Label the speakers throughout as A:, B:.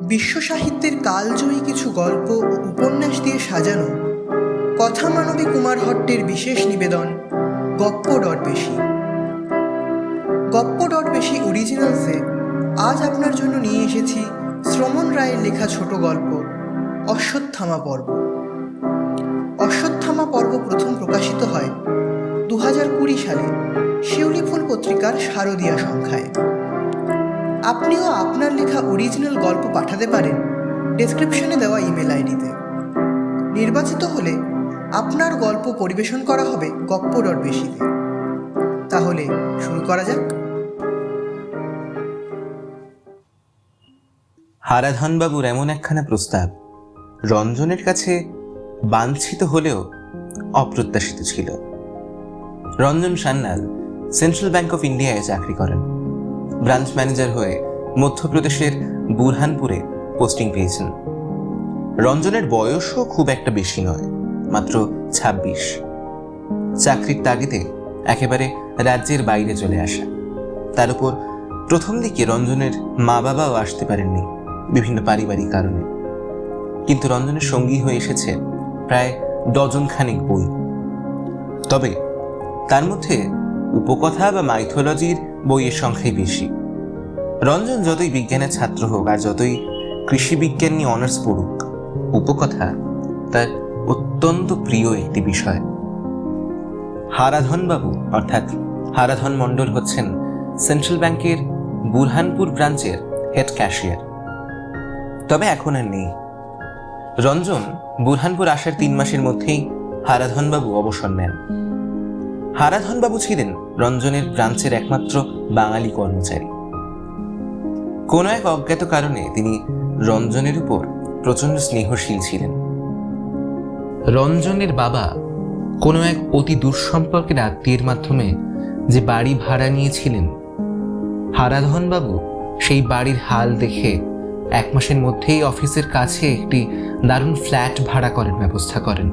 A: বিশ্ব সাহিত্যের কালজয়ী কিছু গল্প ও উপন্যাস দিয়ে সাজানো কথা মানবী কুমার হট্টের বিশেষ নিবেদন, গপ্প ডট বেশি। গপ্প ডট বেশি অরিজিনালসে আজ আপনার জন্য নিয়ে এসেছি শ্রমণ রায়ের লেখা ছোট গল্প, অশ্বত্থামা পর্ব। অশ্বত্থামা পর্ব প্রথম প্রকাশিত হয় দু কুড়ি সালে শিউলিফুল পত্রিকার শারদীয়া সংখ্যায়। আপনিও আপনার লেখা অরিজিনাল গল্প পাঠাতে পারেন। ডেসক্রিপশনে দেওয়া ইমেল আইডিতে নির্বাচিত হলে আপনার গল্প পরিবেশন করা হবে গপ্প ডট বেশিতে। তাহলে শুরু করা যাক।
B: হারাধনবাবুর এমন একখানা প্রস্তাব রঞ্জনের কাছে বাঞ্ছিত হলেও অপ্রত্যাশিত ছিল। Ranjan Sanyal central bank of ইন্ডিয়ায় চাকরি করেন। ব্রাঞ্চ ম্যানেজার হয়ে মধ্যপ্রদেশের বুরহানপুরে পোস্টিং পেয়েছেন। রঞ্জনের বয়সও খুব একটা বেশি নয়, মাত্র ছাব্বিশ। চাকরির তাগিদে একেবারে রাজ্যের বাইরে চলে আসা। তার উপর প্রথম দিকে রঞ্জনের মা বাবাও আসতে পারেননি বিভিন্ন পারিবারিক কারণে। কিন্তু রঞ্জনের সঙ্গী হয়ে এসেছে প্রায় ডজন খানিক বই। তবে তার মধ্যে উপকথা বা মাইথোলজির বইয়ের সংখ্যাই বেশি। রঞ্জন যতই বিজ্ঞানের ছাত্র হোক আর যতই কৃষি বিজ্ঞান নিয়ে অনার্স পড়ুক, উপকথা তার অত্যন্ত প্রিয় একটি বিষয়। হারাধন বাবু অর্থাৎ হারাধন মণ্ডল হচ্ছেন সেন্ট্রাল ব্যাংকের বুরহানপুর ব্রাঞ্চের হেড ক্যাশিয়ার তবে এখন আর নেই। রঞ্জন বুরহানপুর আসার তিন মাসের মধ্যেই হারাধনবাবু অবসর নেন। হারাধনবাবু ছিলেন রঞ্জনের ব্রাঞ্চের একমাত্র বাঙালি কর্মচারী। কোনো এক অজ্ঞাত কারণে তিনি রঞ্জনের উপর প্রচণ্ড স্নেহশীল ছিলেন। রঞ্জনের বাবা কোনো এক অতি দুঃসম্পর্কের আত্মীয়ের মাধ্যমে যে বাড়ি ভাড়া নিয়েছিলেন হারাধনবাবু সেই বাড়ির হাল দেখে এক মাসের মধ্যেই অফিসের কাছে একটি দারুণ ফ্ল্যাট ভাড়া করার ব্যবস্থা করেন।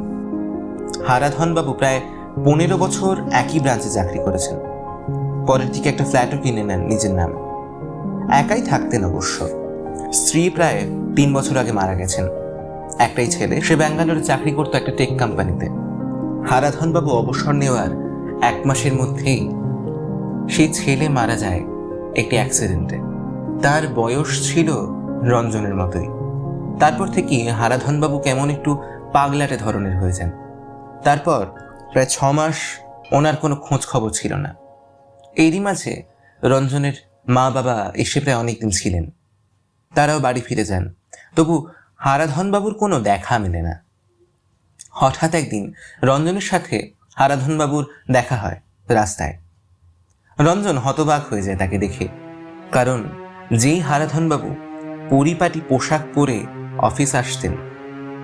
B: হারাধনবাবু প্রায় পনেরো বছর একই ব্রাঞ্চে চাকরি করেছেন। পরের দিকে একটা ফ্ল্যাটও কিনে নেন নিজের নামে। একাই থাকতেন অবশ্য। স্ত্রী প্রায় তিন বছর আগে মারা গেছেন। একটাই ছেলে, সে ব্যাঙ্গালোরে চাকরি করতো একটা টেক কোম্পানিতে হারাধনবাবু অবসর নেওয়ার এক মাসের মধ্যেই সেই ছেলে মারা যায় একটি অ্যাক্সিডেন্টে তার বয়স ছিল রঞ্জনের মতোই। তারপর থেকে হারাধনবাবু কেমন একটু পাগলাটে ধরনের হয়ে যান। তারপর প্রায় ছ মাস ওনার কোনো খোঁজ খবর ছিল না। এরই মাঝে রঞ্জনের মা বাবা এসে প্রায় অনেকদিন ছিলেন। তারাও বাড়ি ফিরে যান। তবু হারাধনবাবুর কোনো দেখা মেলে না। হঠাৎ একদিন রঞ্জনের সাথে হারাধনবাবুর দেখা হয় রাস্তায়। রঞ্জন হতবাক হয়ে যায় তাকে দেখে। কারণ যেই হারাধনবাবু পরিপাটি পোশাক পরে অফিস আসতেন,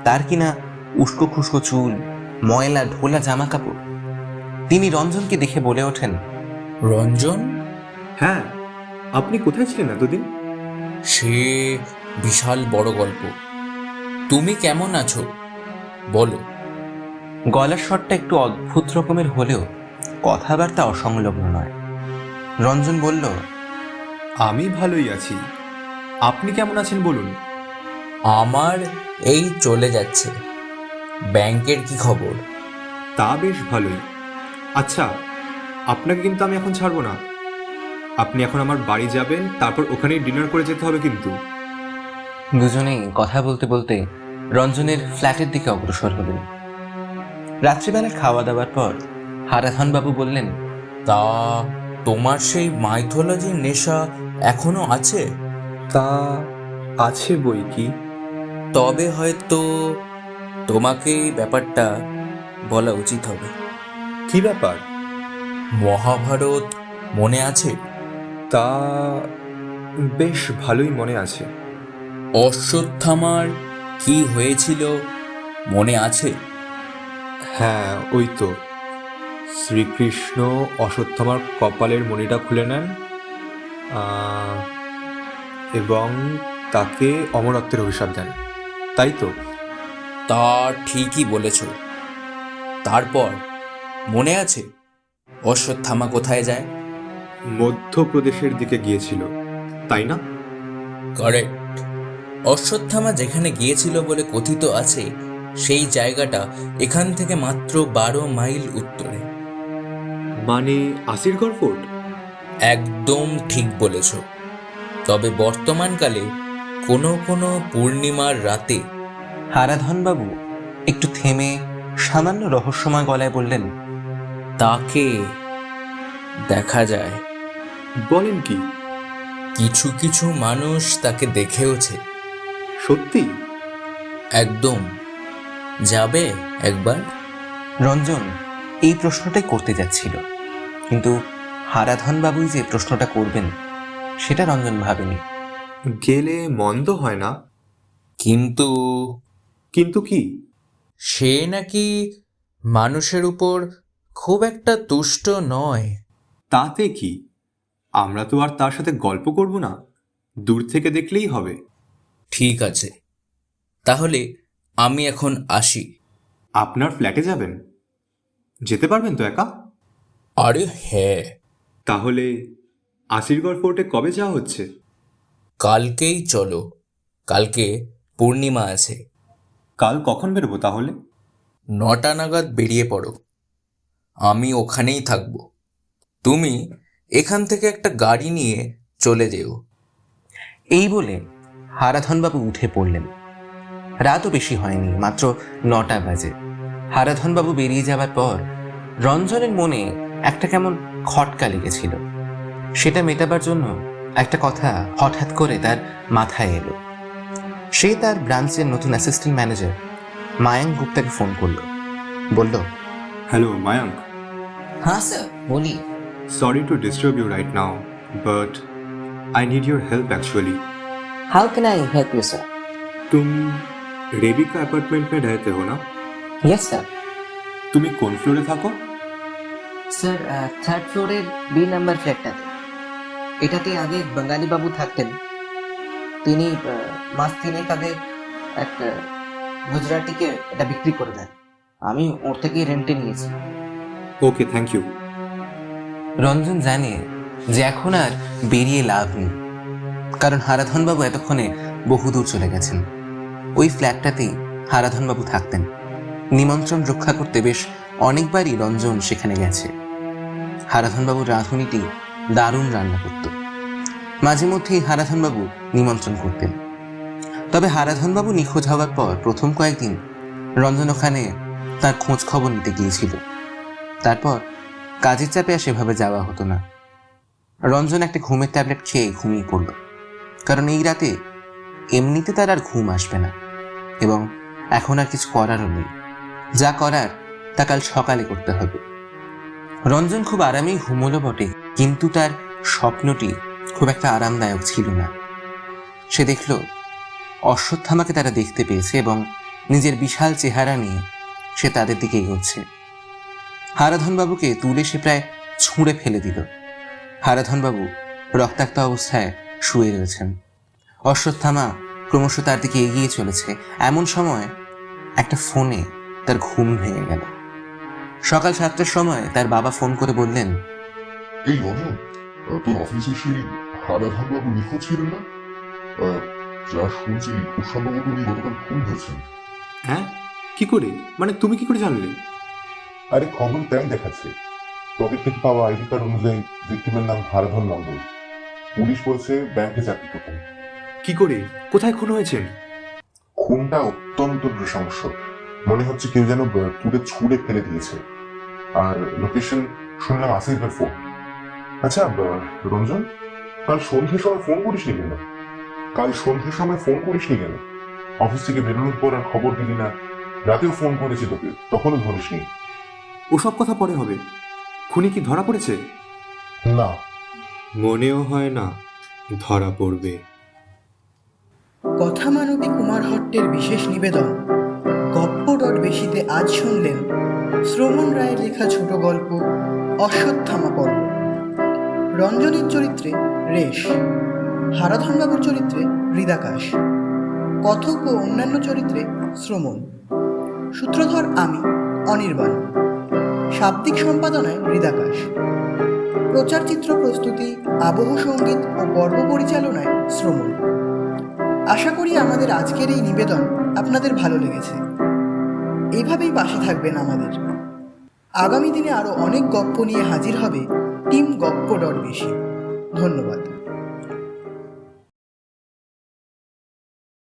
B: তার কিনা উস্কো খুস্কো চুল ময়লা ঢোলা জামা কাপড় তিনি রঞ্জনকে দেখে বলে ওঠেন
C: রঞ্জন?
D: হ্যাঁ আপনি কোথায় ছিলেন এতদিন?
C: সে বিশাল বড় গল্প। তুমি কেমন আছো? বলো।
B: গলার স্বরটা একটু অদ্ভুত রকমের হলেও কথাবার্তা অসংলগ্ন নয়। রঞ্জন বলল
D: আমি ভালোই আছি। আপনি কেমন আছেন বলুন?
C: আমার এই চলে যাচ্ছে। ব্যাংকের কি খবর?
D: তা বেশ ভালোই। আচ্ছা আপনাকে কিন্তু আমি এখন ছাড়বো না। আপনি এখন আমার বাড়ি যাবেন তারপর ওখানেই ডিনার করে যেতে হবে কিন্তু।
B: দুজনেই কথা বলতে বলতে রঞ্জনের ফ্ল্যাটের দিকে অগ্রসর হলেন। রাত্রিবেলা খাওয়া দাওয়ার পর হারাধনবাবু বললেন
C: তা তোমার সেই মাইথোলজির নেশা এখনও আছে?
D: তা আছে বই কি?
C: তবে হয়তো তোমাকে ব্যাপারটা বলা উচিত হবে।
D: কি ব্যাপার?
C: মহাভারত মনে আছে?
D: তা বেশ ভালোই মনে আছে।
C: অশ্বত্থামার কি হয়েছিল মনে আছে?
D: হ্যাঁ ওই তো। শ্রীকৃষ্ণ অশ্বত্থামার কপালের মণিটা খুলে নেন এবং তাকে অমরত্বের অভিশাপ দেন। তাই তো?
C: তা ঠিকই বলেছ। তারপর মনে আছে অশ্বত্থামা কোথায় যায়?
D: মধ্যপ্রদেশের দিকে গিয়েছিল তাই না?
C: কারেক্ট অশ্বত্থামা যেখানে গিয়েছিল বলে কথিত আছে সেই জায়গাটা এখান থেকে মাত্র বারো মাইল উত্তরে।
D: মানে আসিরগড় ফোর্ট?
C: একদম ঠিক বলেছ। তবে বর্তমানকালে কোনো কোনো পূর্ণিমার রাতে
B: হারাধনবাবু একটু থেমে সামান্য রহস্যময় গলায় বললেন
C: তাকে দেখা যায়।
D: বলেন কি?
C: কিছু কিছু মানুষ তাকে দেখেওছে
D: সত্যি?
C: একদম। যাবে একবার?
B: রঞ্জন এই প্রশ্নটাই করতে যাচ্ছিল। কিন্তু হারাধনবাবুই যে প্রশ্নটা করবেন সেটা রঞ্জন ভাবেনি।
D: গেলে মন্দ হয় না?
C: কিন্তু
D: কিন্তু কি?
C: সে নাকি মানুষের উপর খুব একটা তুষ্ট নয়।
D: তাতে কি? আমরা তো আর তার সাথে গল্প করব না। দূর থেকে দেখলেই হবে।
C: ঠিক আছে। তাহলে আমি এখন আসি।
D: আপনার ফ্ল্যাটে যাবেন? যেতে পারবেন তো একা?
C: আরে হ্যাঁ।
D: তাহলে আসিরগড় ফোর্টে কবে যাওয়া হচ্ছে?
C: কালকেই চলো। কালকে পূর্ণিমা আছে।
D: কাল কখন বেরোবো তাহলে?
C: নটা নাগাদ বেরিয়ে পড়ো। আমি ওখানেই থাকব। তুমি এখান থেকে একটা গাড়ি নিয়ে চলে যেও।
B: এই বলে হারাধনবাবু উঠে পড়লেন। রাতও বেশি হয়নি মাত্র নটা বাজে। হারাধনবাবু বেরিয়ে যাবার পর রঞ্জনের মনে একটা কেমন খটকা লেগেছিল। সেটা মেটাবার জন্য একটা কথা হঠাৎ করে তার মাথায় এলো। সে তার ব্রাঞ্চের নতুন অ্যাসিস্ট্যান্ট ম্যানেজার মায়াঙ্ক গুপ্তাকে ফোন করলো বলল
D: হ্যালো মায়াঙ্ক
E: हाँ सर बोलिए
D: sorry to disturb you right now but I need your help actually
E: how can I help you sir
D: तुम রেবিকা অ্যাপার্টমেন্ট মে रहते हो না
E: यस सर
D: তুমি কোন ফ্লোরে থাকো
E: স্যার থার্ড ফ্লোরের বি নাম্বার ফ্ল্যাটটাতে এটাতে আগে বাঙালি বাবু থাকতেন তিনি মাস তিনেক আগে এক গুজরাটিকে এটা বিক্রি করে দেন। আমি ওর থেকেই রেন্টে নিয়েছি।
D: ওকে থ্যাংক ইউ
B: রঞ্জন জানে যে এখন আর বেরিয়ে লাভ নেই। কারণ হারাধনবাবু এতক্ষণে বহুদূর চলে গেছেন। ওই ফ্ল্যাটটাতেই হারাধনবাবু থাকতেন। নিমন্ত্রণ রক্ষা করতে বেশ অনেকবারই রঞ্জন সেখানে গেছে। হারাধনবাবুর রাঁধুনিটি দারুণ রান্না করত। মাঝে মধ্যেই হারাধনবাবু নিমন্ত্রণ করতেন। তবে হারাধনবাবু নিখোঁজ হওয়ার পর প্রথম কয়েকদিন রঞ্জন ওখানে তার খোঁজ খবর নিতে গিয়েছিল। তারপর কাজের চাপে আর সেভাবে যাওয়া হতো না। রঞ্জন একটা ঘুমের ট্যাবলেট খেয়ে ঘুমিয়ে পড়ল। কারণ এই রাতে এমনিতে তার আর ঘুম আসবে না। এবং এখন আর কিছু করারও নেই। যা করার তা কাল সকালে করতে হবে। রঞ্জন খুব আরামেই ঘুমোলো বটে, কিন্তু তার স্বপ্নটি খুব একটা আরামদায়ক ছিল না। সে দেখল, অশ্বত্থামাকে তারা দেখতে পেয়েছে এবং নিজের বিশাল চেহারা নিয়ে সে তাদের দিকে এগোচ্ছে। হারাধনবাবুকে তুলে সে প্রায় ছুঁড়ে ফেলে দিল। হারাধনবাবু রক্তাক্ত অবস্থায় শুয়ে রয়েছেন। অশ্বত্থামা ক্রমশ তার দিকে এগিয়ে চলেছে। এমন সময় একটা ফোনে তার ঘুম ভেঙে গেল। সকাল সাতটার সময় তার বাবা ফোন করে বললেন,
F: এই তোর অফিসে সেই হারাধান বাবু নিখোঁজ ছিলেন না? যা শুনছি খুব সম্ভবত উনি গতকাল খুন হয়েছেন।
D: হ্যাঁ? কি করে? মানে তুমি কি করে জানলে?
F: আরে খবর তাই দেখাচ্ছে। পকেট থেকে পাওয়া আইডি কার্ড অনুযায়ী ভিক্টিমের নাম হারাধন পুলিশ বলছে ব্যাংকে চাকরি করতেন
D: কি করে? কোথায় খুন হয়েছেন?
F: খুনটা অত্যন্ত নৃশংস। মনে হচ্ছে কেউ যেন তুলে ছুঁড়ে ফেলে দিয়েছে। আর লোকেশন শুনলাম আসিফের ফোন আচ্ছা রঞ্জন কাল সন্ধ্যের সময় ফোন করিসনি কেন? কাল সন্ধ্যের সময় ফোন করিসনি কেন? অফিস থেকে বেরোনোর পর আর খবর দিলি না। রাতেও ফোন করেছি তোকে তখনও ধরিসনি।
D: ওসব কথা পরে হবে। খুনি কি ধরা পড়েছে?
F: না।
D: মনেও হয় না ধরা পড়বে।
A: কথা মানবী কুমার হট্টের বিশেষ নিবেদন। গপ্প ডট বেশিতে আজ শুনলেন শ্রমণ রায়ের লেখা ছোট গল্প অশ্বত্থামা পর্ব। রঞ্জনের চরিত্রে রেশ, হারাধনবাবুর চরিত্রে হৃদাকাশ, কথক ও অন্যান্য চরিত্রে শ্রমণ, সূত্রধর আমি, অনির্বাণ, শাব্দিক সম্পাদনায় হৃদাকাশ, প্রচার চিত্র প্রস্তুতি, আবহ সংগীত ও পর্ব পরিচালনায় শ্রমণ। আশা করি আমাদের আজকের এই নিবেদন আপনাদের ভালো লেগেছে। এইভাবেই পাশে থাকবেন আমাদের। আগামী দিনে আরও অনেক গপ্প নিয়ে হাজির হবে টিম গপ্প ডট বেশি। ধন্যবাদ।